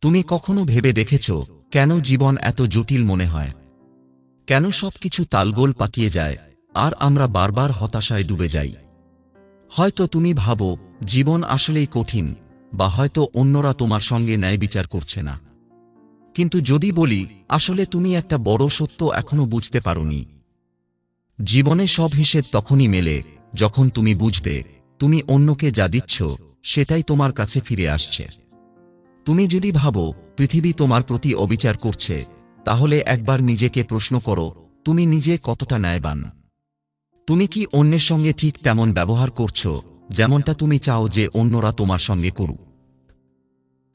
তুমি কখনো ভেবে দেখেছ কেন জীবন এত জটিল মনে হয়? কেন সবকিছু তালগোল পাকিয়ে যায় আর আমরা বারবার হতাশায় ডুবে যাই? হয়তো তুমি ভাবো, জীবন আসলেই কঠিন, বা হয়তো অন্যরা তোমার সঙ্গে ন্যায় বিচার করছে না। কিন্তু যদি বলি, আসলে তুমি একটা বড় সত্য এখনও বুঝতে পারোনি। জীবনে সব হিসেব তখনই মেলে, যখন তুমি বুঝবে, তুমি অন্যকে যা দিচ্ছ, সেটাই তোমার কাছে ফিরে আসছে। তুমি যদি ভাবো, পৃথিবী তোমার প্রতি অবিচার করছে, তাহলে একবার নিজেকে প্রশ্ন করো, তুমি নিজে কতটা ন্যায়বান? তুমি কি অন্যের সঙ্গে ঠিক তেমন ব্যবহার করছ, যেমনটা তুমি চাও যে অন্যরা তোমার সঙ্গে করুক?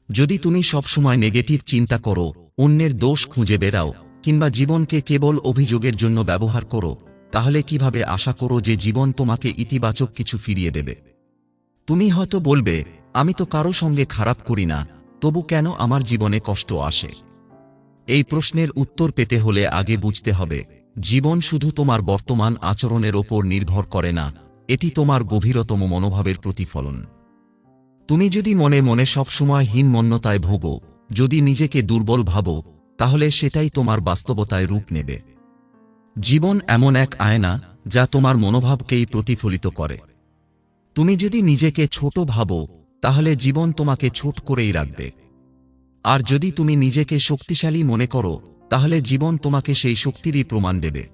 যদি তুমি সবসময় নেগেটিভ চিন্তা করো, অন্যের দোষ খুঁজে বেড়াও, কিংবা জীবনকে কেবল অভিযোগের জন্য ব্যবহার করো, তাহলে কীভাবে আশা করো যে জীবন তোমাকে ইতিবাচক কিছু ফিরিয়ে দেবে? তুমি হয়তো বলবে, আমি তো কারও সঙ্গে খারাপ করি না তবু কেন আমার জীবনে কষ্ট আসে? এই প্রশ্নের উত্তর পেতে হলে আগে বুঝতে হবে, জীবন শুধু তোমার বর্তমান আচরণের ওপর নির্ভর করে না, এটি তোমার গভীরতম মনোভাবের প্রতিফলন। তুমি যদি মনে মনে সবসময় হীনমন্যতায় ভোগো, যদি নিজেকে দুর্বল ভাবো, তাহলে সেটাই তোমার বাস্তবতায় রূপ নেবে। জীবন এমন এক আয়না, যা তোমার মনোভাবকেই প্রতিফলিত করে। তুমি যদি নিজেকে ছোট ভাবো তাহলে জীবন তোমাকে ছোট করেই রাখবে। আর যদি তুমি নিজেকে শক্তিশালী মনে করো, তাহলে জীবন তোমাকে সেই শক্তিরই প্রমাণ দেবে।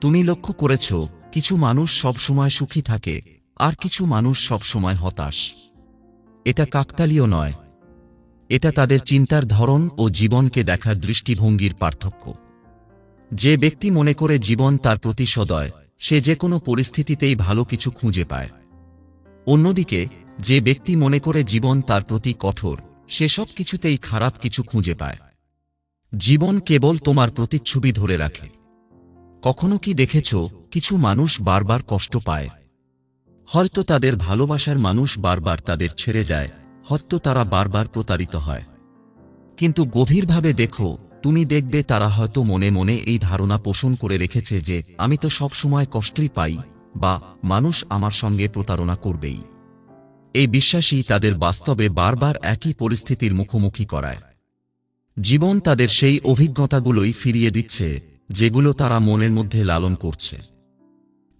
তুমি লক্ষ্য করেছ, কিছু মানুষ সবসময় সুখী থাকে, আর কিছু মানুষ সবসময় হতাশ। এটা কাকতালীয় নয়। এটা তাদের চিন্তার ধরন ও জীবনকে দেখার দৃষ্টিভঙ্গির পার্থক্য। যে ব্যক্তি মনে করে জীবন তার প্রতি সদয়, সে যে কোনো পরিস্থিতিতেই ভালো কিছু খুঁজে পায়। অন্যদিকে যে ব্যক্তি মনে করে জীবন তার প্রতি কঠোর, সে সব কিছুতেই খারাপ কিছু খুঁজে পায়। জীবন কেবল তোমার প্রতিচ্ছবি ধরে রাখে। কখনো কি দেখেছ, কিছু মানুষ বারবার কষ্ট পায়? হয়তো তাদের ভালোবাসার মানুষ বারবার তাদের ছেড়ে যায়, হয়তো তারা বারবার প্রতারিত হয়। কিন্তু গভীরভাবে দেখো, তুমি দেখবে তারা হয়তো মনে মনে এই ধারণা পোষণ করে রেখেছে যে, আমি তো সব সময় কষ্টই পাই, বা মানুষ আমার সঙ্গে প্রতারণা করবেই। এই বিশ্বাসই তাদের বাস্তবে বারবার একই পরিস্থিতির মুখোমুখি করায়। জীবন তাদের সেই অভিজ্ঞতাগুলোই ফিরিয়ে দিচ্ছে, যেগুলো তারা মনের মধ্যে লালন করছে।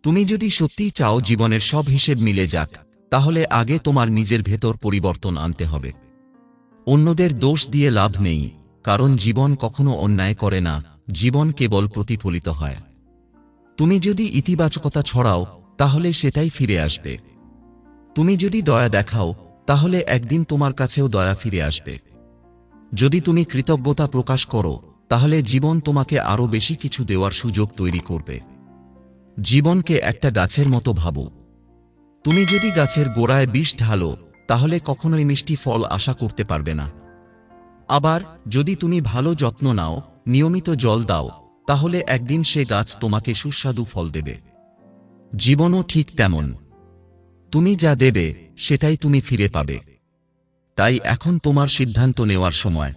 তুমি যদি সত্যিই চাও জীবনের সব হিসেব মিলে যাক, তাহলে আগে তোমার নিজের ভেতর পরিবর্তন আনতে হবে। অন্যদের দোষ দিয়ে লাভ নেই, কারণ জীবন কখনো অন্যায় করে না, জীবন কেবল প্রতিফলিত হয়। তুমি যদি ইতিবাচকতা ছড়াও, তাহলে সেটাই ফিরে আসবে। তুমি যদি দয়া দেখাও, তাহলে একদিন তোমার কাছেও দয়া ফিরে আসবে। যদি তুমি কৃতজ্ঞতা প্রকাশ করো, তাহলে জীবন তোমাকে আরও বেশি কিছু দেওয়ার সুযোগ তৈরি করবে। জীবনকে একটা গাছের মতো ভাবো। তুমি যদি গাছের গোড়ায় বিষ ঢালো, তাহলে কখনোই মিষ্টি ফল আশা করতে পারবে না। আবার যদি তুমি ভালো যত্ন নাও, নিয়মিত জল দাও, তাহলে একদিন সে গাছ তোমাকে সুস্বাদু ফল দেবে। জীবনও ঠিক তেমন। তুমি যা দেবে, সেটাই তুমি ফিরে পাবে। তাই এখন তোমার সিদ্ধান্ত নেওয়ার সময়।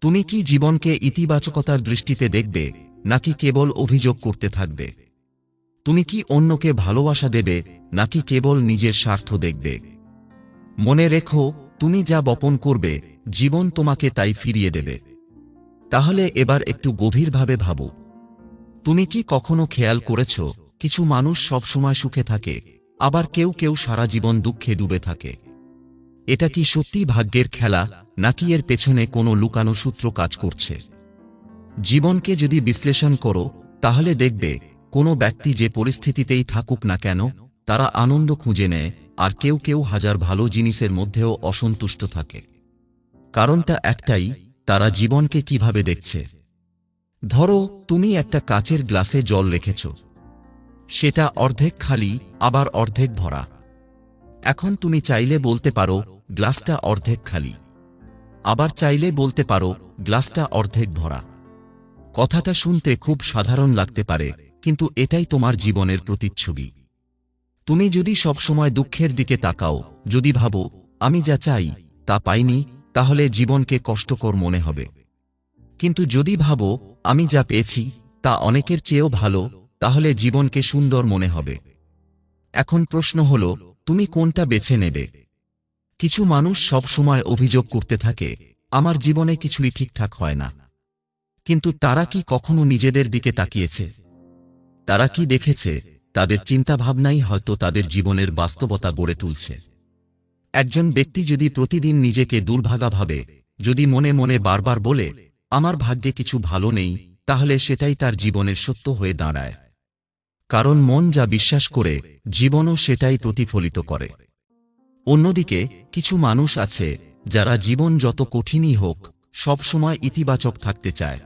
তুমি কি জীবনকে ইতিবাচকতার দৃষ্টিতে দেখবে, নাকি কেবল অভিযোগ করতে থাকবে? তুমি কি অন্যকে ভালোবাসা দেবে, নাকি কেবল নিজের স্বার্থ দেখবে? মনে রেখো, তুমি যা বপন করবে, জীবন তোমাকে তাই ফিরিয়ে দেবে। তাহলে এবার একটু গভীরভাবে ভাবো। তুমি কি কখনো খেয়াল করেছ, কিছু মানুষ সবসময় সুখে থাকে আবার কেউ কেউ সারা জীবন দুঃখে ডুবে থাকে। এটা কি সত্যি ভাগ্যের খেলা, নাকি এর পেছনে কোনো লুকানো সূত্র কাজ করছে? জীবনকে যদি বিশ্লেষণ করো, তাহলে দেখবে, কোনো ব্যক্তি যে পরিস্থিতিতেই থাকুক না কেন, তারা আনন্দ খুঁজে নেয়, আর কেউ কেউ হাজার ভালো জিনিসের মধ্যেও অসন্তুষ্ট থাকে। কারণটা একটাই, তারা জীবনকে কীভাবে দেখছে। ধরো, তুমি একটা কাচের গ্লাসে জল রেখেছ। সেটা অর্ধেক খালি, আবার অর্ধেক ভরা। এখন তুমি চাইলে বলতে পারো, গ্লাসটা অর্ধেক খালি। আবার চাইলে বলতে পারো, গ্লাসটা অর্ধেক ভরা। কথাটা শুনতে খুব সাধারণ লাগতে পারে, কিন্তু এটাই তোমার জীবনের প্রতিচ্ছবি। তুমি যদি সবসময় দুঃখের দিকে তাকাও, যদি ভাবো, আমি যা চাই, তা পাইনি, তাহলে জীবনকে কষ্টকর মনে হবে। কিন্তু যদি ভাবো, আমি যা পেয়েছি, তা অনেকের চেয়েও ভালো তাহলে জীবনকে সুন্দর মনে হবে। এখন প্রশ্ন হল, তুমি কোনটা বেছে নেবে? কিছু মানুষ সব সময় অভিযোগ করতে থাকে, আমার জীবনে কিছুই ঠিকঠাক হয় না। কিন্তু তারা কি কখনো নিজেদের দিকে তাকিয়েছে? তারা কি দেখেছে, তাদের চিন্তাভাবনাই হয়তো তাদের জীবনের বাস্তবতা গড়ে তুলছে। একজন ব্যক্তি যদি প্রতিদিন নিজেকে দুর্ভাগা ভাবে, যদি মনে মনে বারবার বলে, আমার ভাগ্যে কিছু ভালো নেই, তাহলে সেটাই তার জীবনের সত্য হয়ে দাঁড়ায়। কারণ মন যা বিশ্বাস করে, জীবনও সেটাই প্রতিফলিত করে। অন্যদিকে, কিছু মানুষ আছে, যারা জীবন যত কঠিনই হোক সবসময় ইতিবাচক থাকতে চায়।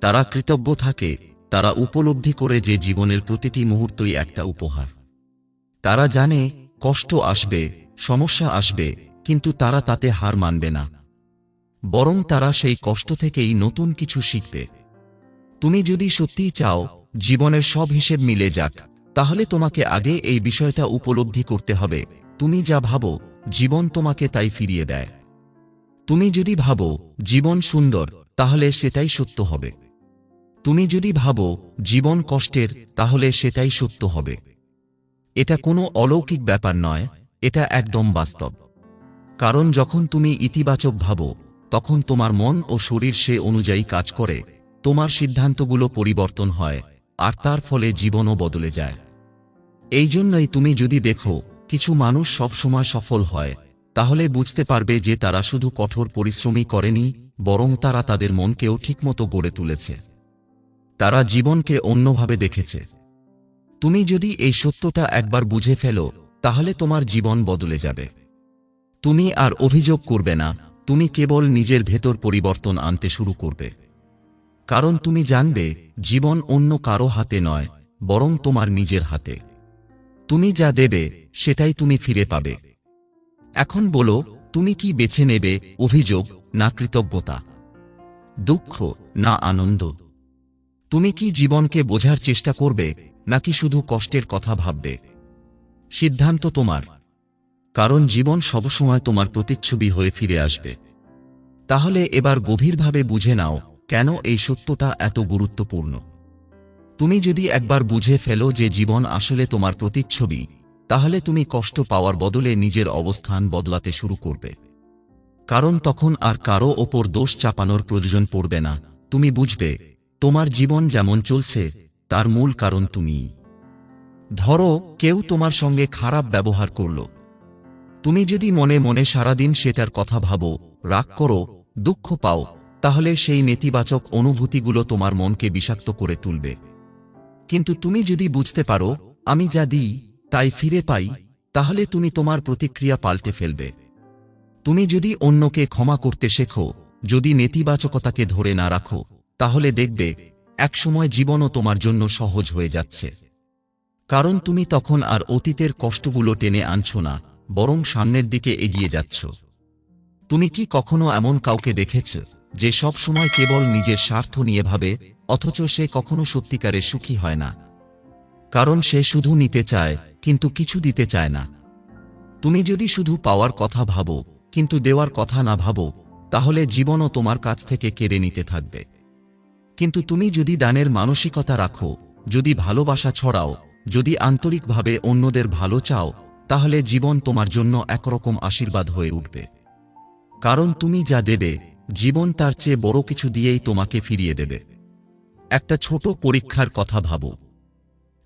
তারা কৃতজ্ঞ থাকে, তারা উপলব্ধি করে যে জীবনের প্রতিটি মুহূর্তই একটা উপহার। তারা জানে, কষ্ট আসবে, সমস্যা আসবে, কিন্তু তারা তাতে হার মানবে না। বরং তারা সেই কষ্ট থেকেই নতুন কিছু শিখবে। তুমি যদি সত্যিই চাও জীবনের সব হিসেব মিলে যাক। তাহলে তোমাকে আগে এই বিষয়টা উপলব্ধি করতে হবে। তুমি যা ভাবো, জীবন তোমাকে তাই ফিরিয়ে দেয়। তুমি যদি ভাবো, জীবন সুন্দর, তাহলে সেটাই সত্য হবে। তুমি যদি ভাবো, জীবন কষ্টের, তাহলে সেটাই সত্য হবে। এটা কোনো অলৌকিক ব্যাপার নয়, এটা একদম বাস্তব। কারণ যখন তুমি ইতিবাচক ভাবো, তখন তোমার মন ও শরীর সে অনুযায়ী কাজ করে, তোমার সিদ্ধান্তগুলো পরিবর্তন হয় আর তার ফলে জীবনও বদলে যায়। এই জন্যই তুমি যদি দেখো, কিছু মানুষ সবসময় সফল হয়, তাহলে বুঝতে পারবে যে তারা শুধু কঠোর পরিশ্রমই করেনি, বরং তারা তাদের মনকেও ঠিকমতো গড়ে তুলেছে। তারা জীবনকে অন্যভাবে দেখেছে। তুমি যদি এই সত্যটা একবার বুঝে ফেলো, তাহলে তোমার জীবন বদলে যাবে। তুমি আর অভিযোগ করবে না, তুমি কেবল নিজের ভেতর পরিবর্তন আনতে শুরু করবে। কারণ তুমি জানবে, জীবন অন্য কারও হাতে নয়, বরং তোমার নিজের হাতে। তুমি যা দেবে, সেটাই তুমি ফিরে পাবে। এখন বলো, তুমি কি বেছে নেবে, অভিযোগ না কৃতজ্ঞতা? দুঃখ না আনন্দ? তুমি কি জীবনকে বোঝার চেষ্টা করবে, নাকি শুধু কষ্টের কথা ভাববে? সিদ্ধান্ত তোমার। কারণ জীবন সবসময় তোমার প্রতিচ্ছবি হয়ে ফিরে আসবে। তাহলে এবার গভীরভাবে বুঝে নাও কেন এই সত্যটা এত গুরুত্বপূর্ণ? তুমি যদি একবার বুঝে ফেলো যে জীবন আসলে তোমার প্রতিচ্ছবি, তাহলে তুমি কষ্ট পাওয়ার বদলে নিজের অবস্থান বদলাতে শুরু করবে। কারণ তখন আর কারও ওপর দোষ চাপানোর প্রয়োজন পড়বে না। তুমি বুঝবে, তোমার জীবন যেমন চলছে, তার মূল কারণ তুমি। ধরো, কেউ তোমার সঙ্গে খারাপ ব্যবহার করল। তুমি যদি মনে মনে সারাদিন সেটার কথা ভাবো, রাগ করো, দুঃখ পাও তাহলে সেই নেতিবাচক অনুভূতিগুলো তোমার মনকে বিষাক্ত করে তুলবে। কিন্তু তুমি যদি বুঝতে পারো, আমি যা দিই, তাই ফিরে পাই, তাহলে তুমি তোমার প্রতিক্রিয়া পাল্টে ফেলবে। তুমি যদি অন্যকে ক্ষমা করতে শেখো, যদি নেতিবাচকতাকে ধরে না রাখো, তাহলে দেখবে, একসময় জীবনও তোমার জন্য সহজ হয়ে যাচ্ছে। কারণ তুমি তখন আর অতীতের কষ্টগুলো টেনে আনছো না, বরং সামনের দিকে এগিয়ে যাচ্ছ। তুমি কি কখনো এমন কাউকে দেখেছ, যে সব সময় কেবল নিজের স্বার্থ নিয়ে ভাবে, অথচ সে কখনো সত্যিকারে সুখী হয় না? কারণ সে শুধু নিতে চায়, কিন্তু কিছু দিতে চায় না। তুমি যদি শুধু পাওয়ার কথা ভাবো, কিন্তু দেওয়ার কথা না ভাবো, তাহলে জীবনও তোমার কাছ থেকে কেড়ে নিতে থাকবে। কিন্তু তুমি যদি দানের মানসিকতা রাখো, যদি ভালোবাসা ছড়াও, যদি আন্তরিকভাবে অন্যদের ভালো চাও, তাহলে জীবন তোমার জন্য একরকম আশীর্বাদ হয়ে উঠবে। কারণ তুমি যা দেবে, জীবন তার চেয়ে বড় কিছু দিয়েই তোমাকে ফিরিয়ে দেবে। একটা ছোট পরীক্ষার কথা ভাবো।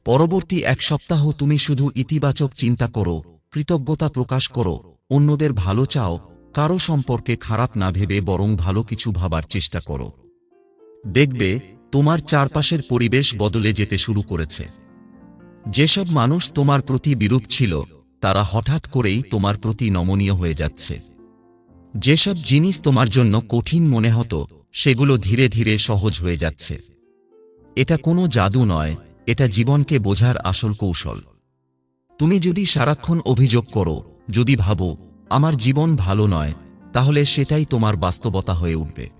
পরবর্তী এক সপ্তাহ তুমি শুধু ইতিবাচক চিন্তা করো, কৃতজ্ঞতা প্রকাশ করো, অন্যদের ভালো চাও, কারও সম্পর্কে খারাপ না ভেবে বরং ভালো কিছু ভাবার চেষ্টা করো। দেখবে, তোমার চারপাশের পরিবেশ বদলে যেতে শুরু করেছে। যেসব মানুষ তোমার প্রতি বিরূপ ছিল, তারা হঠাৎ করেই তোমার প্রতি নমনীয় হয়ে যাচ্ছে। যেসব জিনিস তোমার জন্য কঠিন মনে হতো, সেগুলো ধীরে ধীরে সহজ হয়ে যাচ্ছে। এটা কোনো জাদু নয়, এটা জীবনকে বোঝার আসল কৌশল। তুমি যদি সারাক্ষণ অভিযোগ করো, যদি ভাবো, আমার জীবন ভালো নয় তাহলে সেটাই তোমার বাস্তবতা হয়ে উঠবে।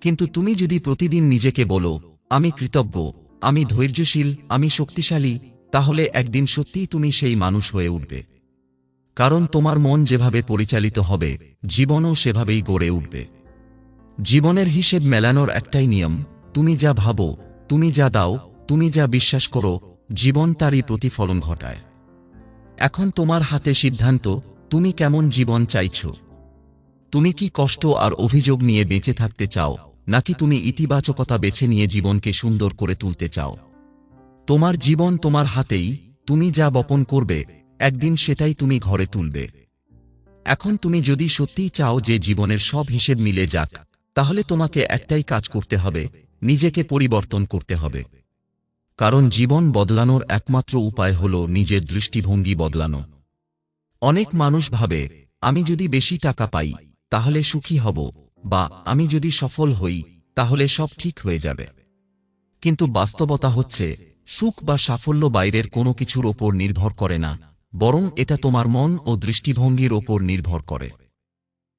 কিন্তু তুমি যদি প্রতিদিন নিজেকে বলো, আমি কৃতজ্ঞ, আমি ধৈর্যশীল, আমি শক্তিশালী তাহলে একদিন সত্যিই তুমি সেই মানুষ হয়ে উঠবে। কারণ তোমার মন যেভাবে পরিচালিত হবে, জীবনও সেভাবেই গড়ে উঠবে। জীবনের হিসেব মেলানোর একটাই নিয়ম, তুমি যা ভাবো, তুমি যা দাও, তুমি যা বিশ্বাস করো, জীবন তারই প্রতিফলন ঘটায়। এখন তোমার হাতে সিদ্ধান্ত, তুমি কেমন জীবন চাইছ? তুমি কি কষ্ট আর অভিযোগ নিয়ে বেঁচে থাকতে চাও, নাকি তুমি ইতিবাচকতা বেছে নিয়ে জীবনকে সুন্দর করে তুলতে চাও? তোমার জীবন তোমার হাতেই, তুমি যা বপন করবে একদিন সেটাই তুমি ঘরে তুলবে। এখন তুমি যদি সত্যিই চাও যে জীবনের সব হিসেব মিলে যাক, তাহলে তোমাকে একটাই কাজ করতে হবে, নিজেকে পরিবর্তন করতে হবে। কারণ জীবন বদলানোর একমাত্র উপায় হল নিজের দৃষ্টিভঙ্গি বদলানো। অনেক মানুষ ভাবে, আমি যদি বেশি টাকা পাই, তাহলে সুখী হব, বা আমি যদি সফল হই, তাহলে সব ঠিক হয়ে যাবে। কিন্তু বাস্তবতা হচ্ছে, সুখ বা সাফল্য বাইরের কোনো কিছুর ওপর নির্ভর করে না। বরং এটা তোমার মন ও দৃষ্টিভঙ্গির ওপর নির্ভর করে।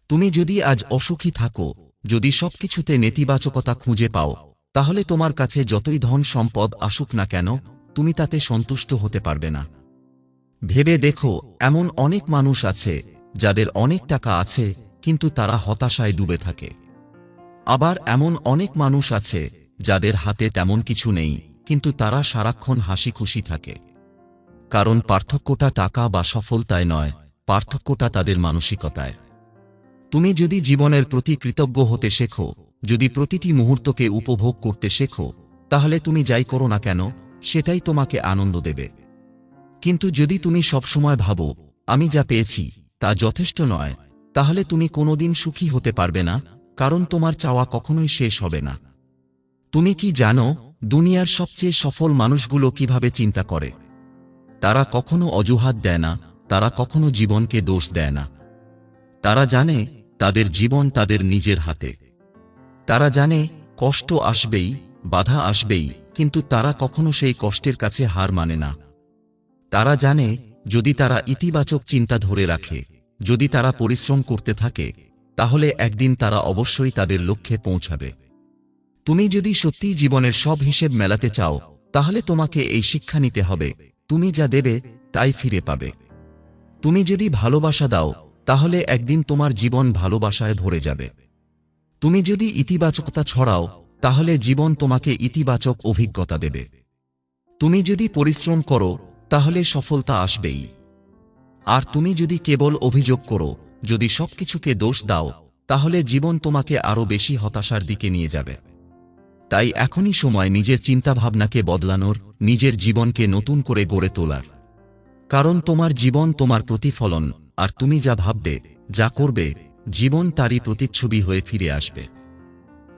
তুমি যদি আজ অসুখী থাকো, যদি সবকিছুতে নেতিবাচকতা খুঁজে পাও, তাহলে তোমার কাছে যতই ধন সম্পদ আসুক না কেন, তুমি তাতে সন্তুষ্ট হতে পারবে না। ভেবে দেখো, এমন অনেক মানুষ আছে, যাদের অনেক টাকা আছে, কিন্তু তারা হতাশায় ডুবে থাকে। আবার এমন অনেক মানুষ আছে, যাদের হাতে তেমন কিছু নেই, কিন্তু তারা সারাক্ষণ হাসি খুশি থাকে। কারণ পার্থক্যটা টাকা বা সফলতায় নয়, পার্থক্যটা তাদের মানসিকতায়। তুমি যদি জীবনের প্রতি কৃতজ্ঞ হতে শেখো, যদি প্রতিটি মুহূর্তকে উপভোগ করতে শেখো, তাহলে তুমি যাই করো না কেন, সেটাই তোমাকে আনন্দ দেবে। কিন্তু যদি তুমি সবসময় ভাবো, আমি যা পেয়েছি, তা যথেষ্ট নয়, তাহলে তুমি কোনোদিন সুখী হতে পারবে না, কারণ তোমার চাওয়া কখনোই শেষ হবে না। তুমি কি জানো, দুনিয়ার সবচেয়ে সফল মানুষগুলো কীভাবে চিন্তা করে? তারা কখনো অজুহাত দেয় না, তারা কখনো জীবনকে দোষ দেয় না। তারা জানে তাদের জীবন তাদের নিজের হাতে। তারা জানে কষ্ট আসবেই, বাধা আসবেই, কিন্তু তারা কখনো সেই কষ্টের কাছে হার মানে না। তারা জানে যদি তারা ইতিবাচক চিন্তা ধরে রাখে, যদি তারা পরিশ্রম করতে থাকে, তাহলে একদিন তারা অবশ্যই তাদের লক্ষ্যে পৌঁছাবে। তুমি যদি সত্যিই জীবনের সব হিসেব মেলাতে চাও, তাহলে তোমাকে এই শিক্ষা নিতে হবে তুমি যা দেবে, তাই ফিরে পাবে। তুমি যদি ভালোবাসা দাও, তাহলে একদিন তোমার জীবন ভালোবাসায় ভরে যাবে। তুমি যদি ইতিবাচকতা ছড়াও, তাহলে জীবন তোমাকে ইতিবাচক অভিজ্ঞতা দেবে। তুমি যদি পরিশ্রম করো, তাহলে সফলতা আসবেই। আর তুমি যদি কেবল অভিযোগ করো, যদি সবকিছুকে দোষ দাও, তাহলে জীবন তোমাকে আরও বেশি হতাশার দিকে নিয়ে যাবে। তাই এখনই সময় নিজের চিন্তাভাবনাকে বদলানোর, নিজের জীবনকে নতুন করে গড়ে তোলার। কারণ তোমার জীবন তোমার প্রতিফলন, আর তুমি যা ভাববে, যা করবে, জীবন তারই প্রতিচ্ছবি হয়ে ফিরে আসবে।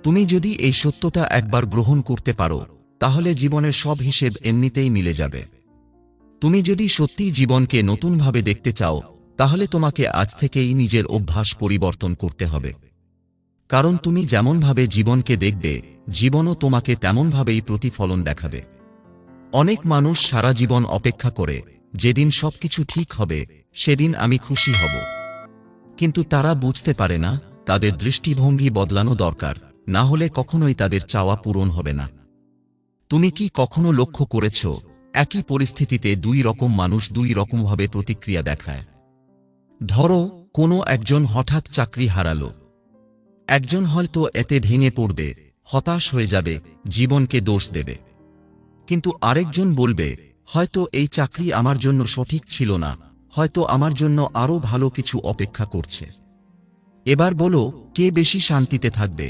তুমি যদি এই সত্যতা একবার গ্রহণ করতে পারো, তাহলে জীবনের সব হিসেব এমনিতেই মিলে যাবে। তুমি যদি সত্যিই জীবনকে নতুনভাবে দেখতে চাও, তাহলে তোমাকে আজ থেকেই নিজের অভ্যাস পরিবর্তন করতে হবে। কারণ তুমি যেমনভাবে জীবনকে দেখবে, জীবনও তোমাকে তেমনভাবেই প্রতিফলন দেখাবে। অনেক মানুষ সারা জীবন অপেক্ষা করে, যেদিন সবকিছু ঠিক হবে, সেদিন আমি খুশি হব। কিন্তু তারা বুঝতে পারে না, তাদের দৃষ্টিভঙ্গি বদলানো দরকার, না হলে কখনোই তাদের চাওয়া পূরণ হবে না। তুমি কি কখনো লক্ষ্য করেছ, একই পরিস্থিতিতে দুই রকম মানুষ দুই রকমভাবে প্রতিক্রিয়া দেখায়? ধরো, কোনো একজন হঠাৎ চাকরি হারালো একজন হয়তো এতে ভেঙে পড়বে, হতাশ হয়ে যাবে, জীবনকে দোষ দেবে। কিন্তু আরেকজন বলবে, হয়তো এই চাকরি আমার জন্য সঠিক ছিল না, হয়তো আমার জন্য আরও ভালো কিছু অপেক্ষা করছে। এবার বলো, কে বেশি শান্তিতে থাকবে?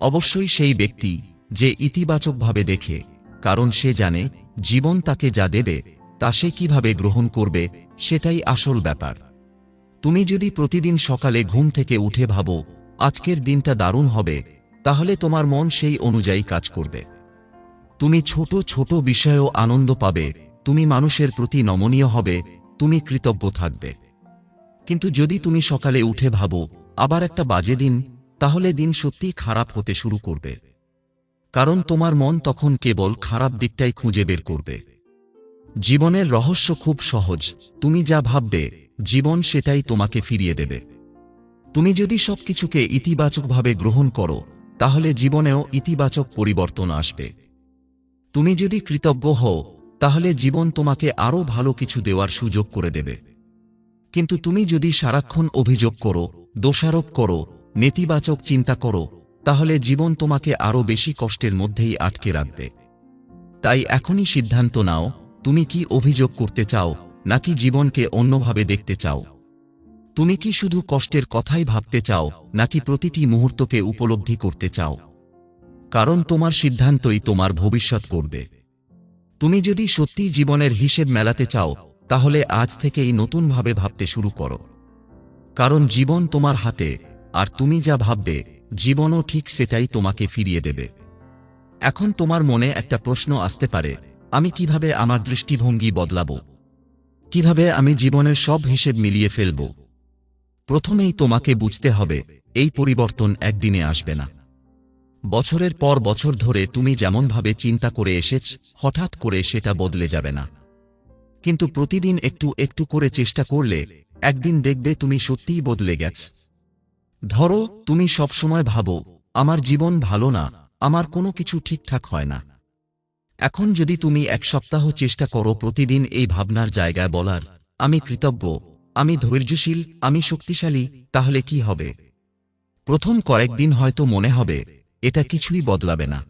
অবশ্যই সেই ব্যক্তি যে ইতিবাচকভাবে দেখে, কারণ সে জানে জীবন তাকে যা দেবে, তা সে কীভাবে গ্রহণ করবে, সেটাই আসল ব্যাপার। তুমি যদি প্রতিদিন সকালে ঘুম থেকে উঠে ভাবো আজকের দিনটা দারুণ হবে, তাহলে তোমার মন সেই অনুযায়ী কাজ করবে। তুমি ছোট ছোট বিষয়েও আনন্দ পাবে, তুমি মানুষের প্রতি নমনীয় হবে, তুমি কৃতজ্ঞ থাকবে। কিন্তু যদি তুমি সকালে উঠে ভাবো, আবার একটা বাজে দিন, তাহলে দিন সত্যি খারাপ হতে শুরু করবে। কারণ তোমার মন তখন কেবল খারাপ দিকটাই খুঁজে বের করবে। জীবনের রহস্য খুব সহজ, তুমি যা ভাববে, জীবন সেটাই তোমাকে ফিরিয়ে দেবে। তুমি যদি সবকিছুকে ইতিবাচকভাবে গ্রহণ করো, তাহলে জীবনেও ইতিবাচক পরিবর্তন আসবে। তুমি যদি কৃতজ্ঞ হও, তাহলে জীবন তোমাকে আরও ভালো কিছু দেওয়ার সুযোগ করে দেবে। কিন্তু তুমি যদি সারাক্ষণ অভিযোগ করো, দোষারোপ করো, নেতিবাচক চিন্তা করো, তাহলে জীবন তোমাকে আরও বেশি কষ্টের মধ্যেই আটকে রাখবে। তাই এখনই সিদ্ধান্ত নাও, তুমি কি অভিযোগ করতে চাও, নাকি জীবনকে অন্যভাবে দেখতে চাও। তুমি কি শুধু কষ্টের কথাই ভাবতে চাও, নাকি প্রতিটি মুহূর্তকে উপলব্ধি করতে চাও? কারণ তোমার সিদ্ধান্তই তোমার ভবিষ্যৎ করবে। তুমি যদি সত্যি জীবনের হিসেব মেলাতে চাও, তাহলে আজ থেকেই নতুনভাবে ভাবতে শুরু করো। কারণ জীবন তোমার হাতে, আর তুমি যা ভাববে, জীবনও ঠিক সেটাই তোমাকে ফিরিয়ে দেবে। এখন তোমার মনে একটা প্রশ্ন আসতে পারে, আমি কীভাবে আমার দৃষ্টিভঙ্গি বদলাব? কীভাবে আমি জীবনের সব হিসেব মিলিয়ে ফেলব? প্রথমেই তোমাকে বুঝতে হবে, এই পরিবর্তন একদিনে আসবে না। বছরের পর বছর ধরে তুমি যেমনভাবে চিন্তা করে এসেছ, হঠাৎ করে সেটা বদলে যাবে না। কিন্তু প্রতিদিন একটু একটু করে চেষ্টা করলে, একদিন দেখবে তুমি সত্যিই বদলে গেছ। ধরো, তুমি সবসময় ভাবো, আমার জীবন ভালো না, আমার কোনো কিছু ঠিকঠাক হয় না। এখন যদি তুমি এক সপ্তাহ চেষ্টা করো প্রতিদিন এই ভাবনার জায়গায় বলার, আমি কৃতজ্ঞ আমি ধৈর্যশীল, আমি শক্তিশালী, তাহলে কি হবে? প্রথম কয়েকদিন হয়তো মনে হবে, এটা কিছুই বদলাবে না।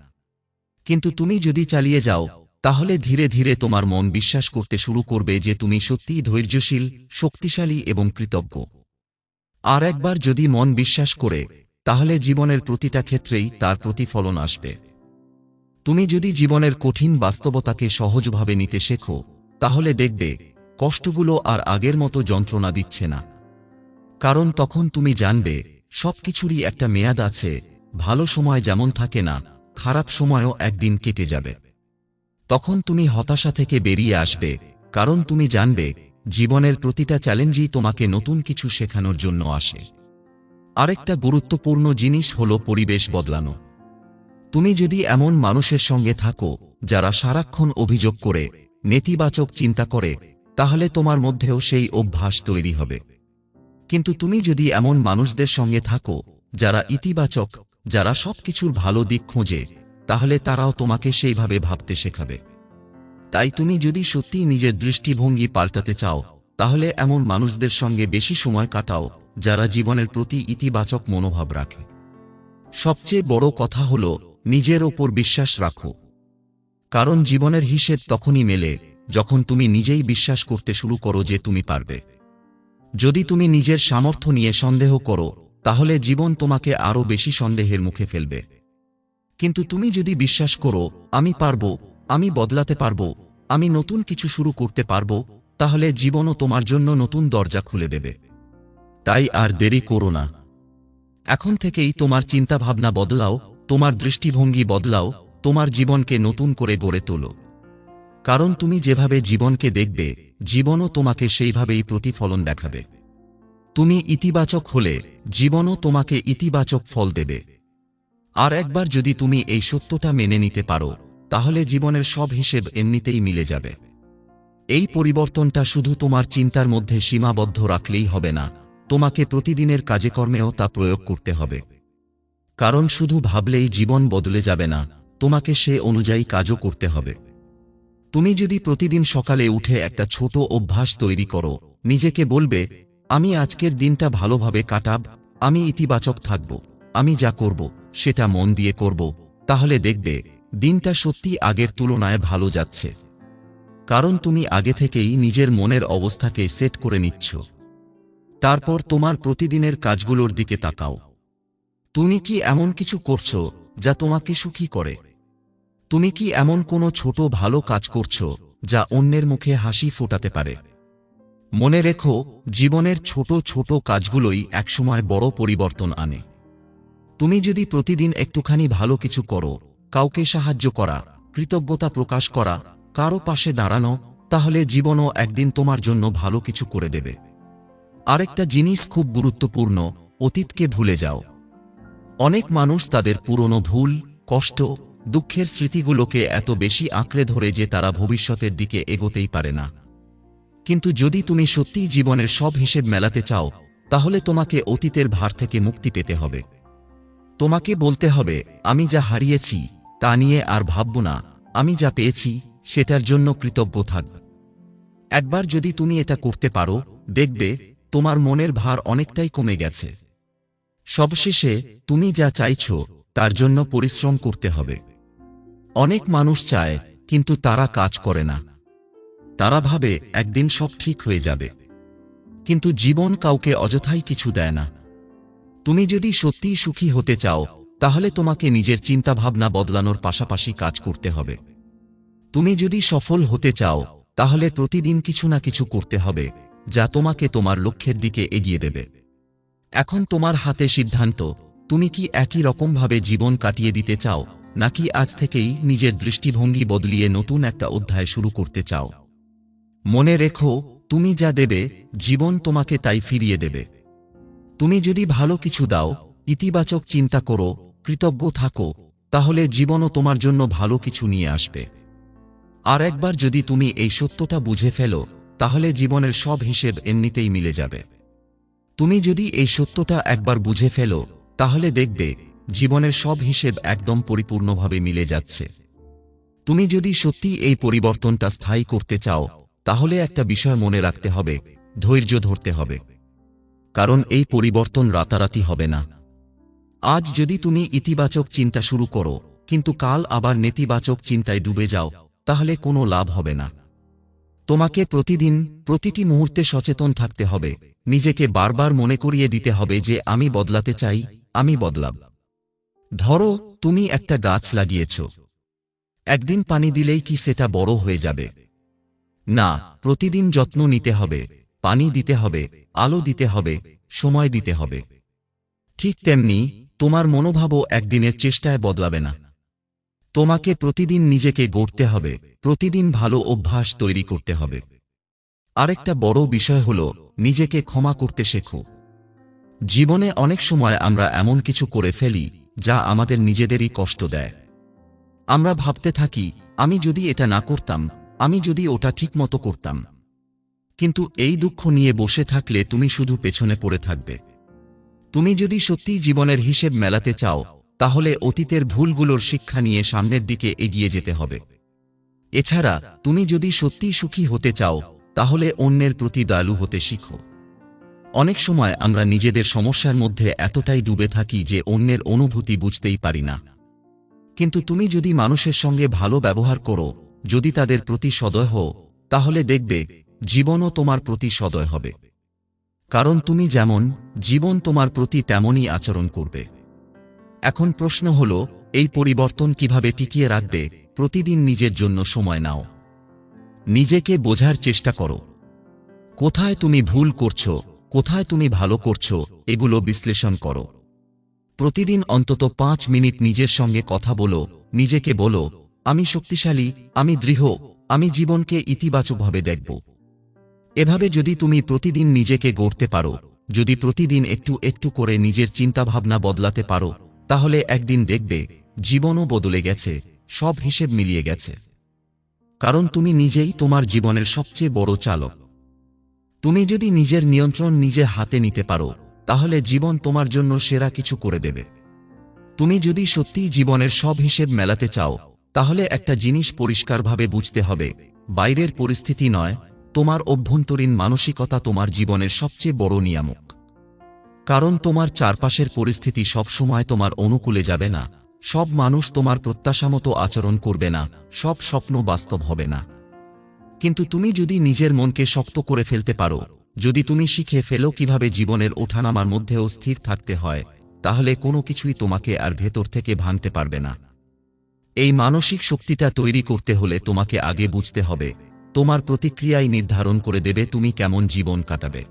কিন্তু তুমি যদি চালিয়ে যাও, তাহলে ধীরে ধীরে তোমার মন বিশ্বাস করতে শুরু করবে যে তুমি সত্যিই ধৈর্যশীল, শক্তিশালী এবং কৃতজ্ঞ। আর একবার যদি মন বিশ্বাস করে, তাহলে জীবনের প্রতিটা ক্ষেত্রেই তার প্রতিফলন আসবে। তুমি যদি জীবনের কঠিন বাস্তবতাকে সহজভাবে নিতে শেখো, তাহলে দেখবে কষ্টগুলো আর আগের মতো যন্ত্রণা দিচ্ছে না। কারণ তখন তুমি জানবে, সবকিছুরই একটা মেয়াদ আছে, ভালো সময় যেমন থাকে না, খারাপ সময়ও একদিন কেটে যাবে। তখন তুমি হতাশা থেকে বেরিয়ে আসবে, কারণ তুমি জানবে, জীবনের প্রতিটা চ্যালেঞ্জই তোমাকে নতুন কিছু শেখানোর জন্য আসে। আরেকটা গুরুত্বপূর্ণ জিনিস হল পরিবেশ বদলানো। তুমি যদি এমন মানুষের সঙ্গে থাকো, যারা সারাক্ষণ অভিযোগ করে, নেতিবাচক চিন্তা করে তাহলে তোমার মধ্যেও সেই অভ্যাস তৈরি হবে। কিন্তু তুমি যদি এমন মানুষদের সঙ্গে থাকো, যারা ইতিবাচক, যারা সবকিছুর ভালো দিক খোঁজে, তাহলে তারাও তোমাকে সেইভাবে ভাবতে শেখাবে। তাই তুমি যদি সত্যি নিজের দৃষ্টিভঙ্গি পাল্টাতে চাও, তাহলে এমন মানুষদের সঙ্গে বেশি সময় কাটাও, যারা জীবনের প্রতি ইতিবাচক মনোভাব রাখে। সবচেয়ে বড় কথা হল, নিজের ওপর বিশ্বাস রাখো। কারণ জীবনের হিসেব তখনই মেলে যখন তুমি নিজেই বিশ্বাস করতে শুরু করো যে তুমি পারবে। যদি তুমি নিজের সামর্থ্য নিয়ে সন্দেহ করো, তাহলে জীবন তোমাকে আরও বেশি সন্দেহের মুখে ফেলবে। কিন্তু তুমি যদি বিশ্বাস করো, আমি পারব, আমি বদলাতে পারব, আমি নতুন কিছু শুরু করতে পারব, তাহলে জীবনও তোমার জন্য নতুন দরজা খুলে দেবে। তাই আর দেরি করো না। এখন থেকেই তোমার চিন্তাভাবনা বদলাও, তোমার দৃষ্টিভঙ্গি বদলাও, তোমার জীবনকে নতুন করে গড়ে তোলো। কারণ তুমি যেভাবে জীবনকে দেখবে, জীবনও তোমাকে সেইভাবেই প্রতিফলন দেখাবে। তুমি ইতিবাচক হলে, জীবনও তোমাকে ইতিবাচক ফল দেবে। আর একবার যদি তুমি এই সত্যটা মেনে নিতে পারো, তাহলে জীবনের সব হিসেব এমনিতেই মিলে যাবে। এই পরিবর্তনটা শুধু তোমার চিন্তার মধ্যে সীমাবদ্ধ রাখলেই হবে না, তোমাকে প্রতিদিনের কাজেকর্মেও তা প্রয়োগ করতে হবে। কারণ শুধু ভাবলেই জীবন বদলে যাবে না, তোমাকে সে অনুযায়ী কাজও করতে হবে। তুমি যদি প্রতিদিন সকালে উঠে একটা ছোট অভ্যাস তৈরি করো, নিজেকে বলবে, আমি আজকের দিনটা ভালোভাবে কাটাব, আমি ইতিবাচক থাকব, আমি যা করব, সেটা মন দিয়ে করব। তাহলে দেখবে, দিনটা সত্যি আগের তুলনায় ভালো যাচ্ছে। কারণ তুমি আগে থেকেই নিজের মনের অবস্থাকে সেট করে নিচ্ছ। তারপর তোমার প্রতিদিনের কাজগুলোর দিকে তাকাও। তুমি কি এমন কিছু করছ, যা তোমাকে সুখী করে? তুমি কি এমন কোনো ছোট ভালো কাজ করছ, যা অন্যের মুখে হাসি ফোটাতে পারে? মনে রেখো, জীবনের ছোট ছোট কাজগুলোই একসময় বড় পরিবর্তন আনে। তুমি যদি প্রতিদিন একটুখানি ভালো কিছু করো, কাউকে সাহায্য করা, কৃতজ্ঞতা প্রকাশ করা, কারও পাশে দাঁড়ানো, তাহলে জীবনও একদিন তোমার জন্য ভালো কিছু করে দেবে। আরেকটা জিনিস খুব গুরুত্বপূর্ণ, অতীতকে ভুলে যাও। অনেক মানুষ তাদের পুরনো ভুল, কষ্ট দুঃখের স্মৃতিগুলোকে এত বেশি আঁকড়ে ধরে যে তারা ভবিষ্যতের দিকে এগোতেই পারে না। কিন্তু যদি তুমি সত্যিই জীবনের সব হিসেব মেলাতে চাও, তাহলে তোমাকে অতীতের ভার থেকে মুক্তি পেতে হবে। তোমাকে বলতে হবে, আমি যা হারিয়েছি, তা নিয়ে আর ভাবব না, আমি যা পেয়েছি, সেটার জন্য কৃতজ্ঞ থাকব একবার যদি তুমি এটা করতে পারো, দেখবে, তোমার মনের ভার অনেকটাই কমে গেছে। সবশেষে, তুমি যা চাইছ, তার জন্য পরিশ্রম করতে হবে। অনেক মানুষ চায়, কিন্তু তারা কাজ করে না। তারা ভাবে, একদিন সব ঠিক হয়ে যাবে। কিন্তু জীবন কাউকে অযথাই কিছু দেয় না। তুমি যদি সত্যিই সুখী হতে চাও, তাহলে তোমাকে নিজের চিন্তাভাবনা বদলানোর পাশাপাশি কাজ করতে হবে। তুমি যদি সফল হতে চাও, তাহলে প্রতিদিন কিছু না কিছু করতে হবে, যা তোমাকে তোমার লক্ষ্যের দিকে এগিয়ে দেবে। এখন তোমার হাতে সিদ্ধান্ত, তুমি কি একই রকমভাবে জীবন কাটিয়ে দিতে চাও? নাকি আজ থেকেই নিজের দৃষ্টিভঙ্গি বদলিয়ে নতুন একটা অধ্যায় শুরু করতে চাও? মনে রেখো, তুমি যা দেবে, জীবন তোমাকে তাই ফিরিয়ে দেবে। তুমি যদি ভালো কিছু দাও, ইতিবাচক চিন্তা করো, কৃতজ্ঞ থাকো, তাহলে জীবনও তোমার জন্য ভালো কিছু নিয়ে আসবে। আর একবার যদি তুমি এই সত্যটা বুঝে ফেলো, তাহলে জীবনের সব হিসেব এমনিতেই মিলে যাবে। তুমি যদি এই সত্যটা একবার বুঝে ফেলো, তাহলে দেখবে জীবনের সব হিসেব একদম পরিপূর্ণভাবে মিলে যাচ্ছে। তুমি যদি সত্যি এই পরিবর্তনটা স্থায়ী করতে চাও, তাহলে একটা বিষয় মনে রাখতে হবে, ধৈর্য ধরতে হবে। কারণ এই পরিবর্তন রাতারাতি হবে না। আজ যদি তুমি ইতিবাচক চিন্তা শুরু করো, কিন্তু কাল আবার নেতিবাচক চিন্তায় ডুবে যাও, তাহলে কোনো লাভ হবে না। তোমাকে প্রতিদিন, প্রতিটি মুহূর্তে সচেতন থাকতে হবে, নিজেকে বারবার মনে করিয়ে দিতে হবে যে আমি বদলাতে চাই, আমি বদলাব। ধরো, তুমি একটা গাছ লাগিয়েছ। একদিন পানি দিলেই কি সেটা বড় হয়ে যাবে? না, প্রতিদিন যত্ন নিতে হবে, পানি দিতে হবে, আলো দিতে হবে, সময় দিতে হবে। ঠিক তেমনি, তোমার মনোভাবও একদিনের চেষ্টায় বদলাবে না। তোমাকে প্রতিদিন নিজেকে গড়তে হবে, প্রতিদিন ভালো অভ্যাস তৈরি করতে হবে। আরেকটা বড় বিষয় হল, নিজেকে ক্ষমা করতে শেখো। জীবনে অনেক সময় আমরা এমন কিছু করে ফেলি যা আমাদের নিজেদেরই কষ্ট দেয়। আমরা ভাবতে থাকি, আমি যদি এটা না করতাম, আমি যদি ওটা ঠিকমতো করতাম। কিন্তু এই দুঃখ নিয়ে বসে থাকলে তুমি শুধু পেছনে পড়ে থাকবে। তুমি যদি সত্যিই জীবনের হিসেব মেলাতে চাও, তাহলে অতীতের ভুলগুলোর শিক্ষা নিয়ে সামনের দিকে এগিয়ে যেতে হবে। এছাড়া, তুমি যদি সত্যিই সুখী হতে চাও, তাহলে অন্যের প্রতি দয়ালু হতে শিখো। অনেক সময় আমরা নিজেদের সমস্যার মধ্যে এতটাই ডুবে থাকি যে অন্যের অনুভূতি বুঝতেই পারি না। কিন্তু তুমি যদি মানুষের সঙ্গে ভালো ব্যবহার করো, যদি তাদের প্রতি সদয় হও, তাহলে দেখবে জীবনও তোমার প্রতি সদয় হবে। কারণ তুমি যেমন, জীবন তোমার প্রতি তেমনই আচরণ করবে। এখন প্রশ্ন হল, এই পরিবর্তন কীভাবে টিকিয়ে রাখবে, প্রতিদিন নিজের জন্য সময় নাও। নিজেকে বোঝার চেষ্টা করো। কোথায় তুমি ভুল করছ কোথায় তুমি ভালো করছ, এগুলো বিশ্লেষণ করো। প্রতিদিন অন্তত পাঁচ মিনিট নিজের সঙ্গে কথা বলো, নিজেকে বলো, আমি শক্তিশালী, আমি দৃঢ়, আমি জীবনকে ইতিবাচকভাবে দেখব। এভাবে যদি তুমি প্রতিদিন নিজেকে গড়তে পারো, যদি প্রতিদিন একটু একটু করে নিজের চিন্তাভাবনা বদলাতে পারো, তাহলে একদিন দেখবে, জীবনও বদলে গেছে, সব হিসেব মিলিয়ে গেছে। কারণ তুমি নিজেই তোমার জীবনের সবচেয়ে বড় চালক। তুমি যদি নিজের নিয়ন্ত্রণ নিজে হাতে নিতে পারো, তাহলে জীবন তোমার জন্য সেরা কিছু করে দেবে। তুমি যদি সত্যিই জীবনের সব হিসেব মেলাতে চাও, তাহলে একটা জিনিস পরিষ্কারভাবে বুঝতে হবে, বাইরের পরিস্থিতি নয়, তোমার অভ্যন্তরীণ মানসিকতা তোমার জীবনের সবচেয়ে বড় নিয়ামক। কারণ তোমার চারপাশের পরিস্থিতি সবসময় তোমার অনুকূলে যাবে না, সব মানুষ তোমার প্রত্যাশামতো আচরণ করবে না, সব স্বপ্ন বাস্তব হবে না। কিন্তু তুমি যদি নিজের মনকে শক্ত করে ফেলতে পারো, যদি তুমি শিখে ফেলো কীভাবে জীবনের ওঠানামার মধ্যেও স্থির থাকতে হয়, তাহলে কোনো কিছুই তোমাকে আর ভেতর থেকে ভাঙতে পারবে না। এই মানসিক শক্তিটা তৈরি করতে হলে তোমাকে আগে বুঝতে হবে, তোমার প্রতিক্রিয়াই নির্ধারণ করে দেবে তুমি কেমন জীবন কাটাবে।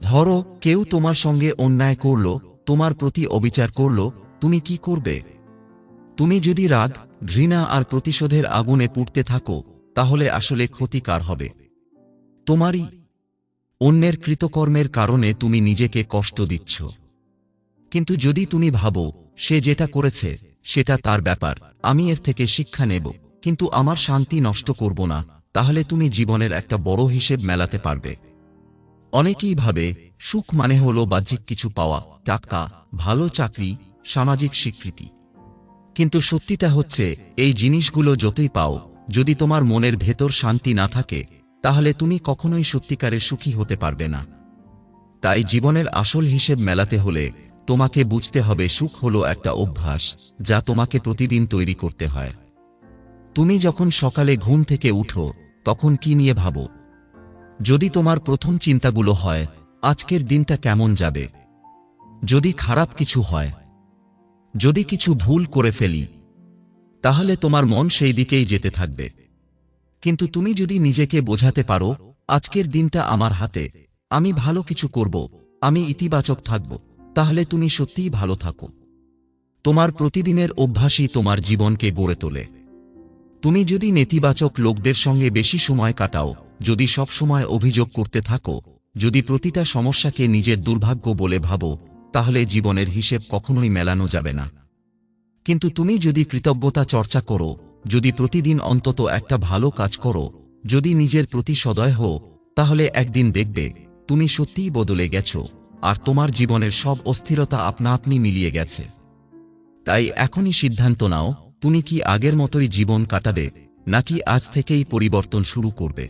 ধরো, কেউ তোমার সঙ্গে অন্যায় করল, তোমার প্রতি অবিচার করল, তুমি কি করবে? তুমি যদি রাগ, ঘৃণা আর প্রতিশোধের আগুনে পুড়তে থাকো তাহলে আসলে ক্ষতিকার হবে। তোমারই, অন্যের কৃতকর্মের কারণে তুমি নিজেকে কষ্ট দিচ্ছ। কিন্তু যদি তুমি ভাবো, সে যেটা করেছে, সেটা তার ব্যাপার, আমি এর থেকে শিক্ষা নেব। কিন্তু আমার শান্তি নষ্ট করব না, তাহলে তুমি জীবনের একটা বড় হিসেব মেলাতে পারবে। অনেকেই ভাবে, সুখ মানে হলো বাহ্যিক কিছু পাওয়া, টাকা, ভালো চাকরি, সামাজিক স্বীকৃতি। কিন্তু সত্যিটা হচ্ছে, এই জিনিসগুলো যতই পাও যদি তোমার মনের ভেতর শান্তি না থাকে, তাহলে তুমি কখনোই সত্যিকারের সুখী হতে পারবে না। তাই জীবনের আসল হিসেব মেলাতে হলে তোমাকে বুঝতে হবে সুখ হলো একটা অভ্যাস যা তোমাকে প্রতিদিন তৈরি করতে হয়। তুমি যখন সকালে ঘুম থেকে উঠো, তখন কি নিয়ে ভাবো? যদি তোমার প্রথম চিন্তাগুলো হয়, আজকের দিনটা কেমন যাবে? যদি খারাপ কিছু হয়, যদি কিছু ভুল করে ফেলি তাহলে তোমার মন সেই দিকেই যেতে থাকবে। কিন্তু তুমি যদি নিজেকে বোঝাতে পারো, আজকের দিনটা আমার হাতে, আমি ভালো কিছু করব, আমি ইতিবাচক থাকব, তাহলে তুমি সত্যিই ভালো থাকো। তোমার প্রতিদিনের অভ্যাসই তোমার জীবনকে গড়ে তোলে। তুমি যদি নেতিবাচক লোকদের সঙ্গে বেশি সময় কাটাও, যদি সব সময় অভিযোগ করতে থাকো, যদি প্রতিটা সমস্যাকে নিজের দুর্ভাগ্য বলে ভাবো, তাহলে জীবনের হিসেব কখনোই মেলানো যাবে না। কিন্তু তুমি যদি কৃতজ্ঞতা চর্চা করো, যদি প্রতিদিন অন্তত একটা ভালো কাজ করো, যদি নিজের প্রতি সদয় হও, তাহলে একদিন দেখবে, তুমি সত্যিই বদলে গেছো, আর তোমার জীবনের সব অস্থিরতা আপনা আপনি মিলিয়ে গেছে। তাই এখনই সিদ্ধান্ত নাও, তুমি কি আগের মতোই জীবন কাটাবে, নাকি আজ থেকেই পরিবর্তন শুরু করবে।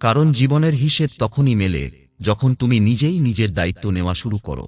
কারণ জীবনের হিসেব তখনই মেলে, যখন তুমি নিজেই নিজের দায়িত্ব নেওয়া শুরু করো।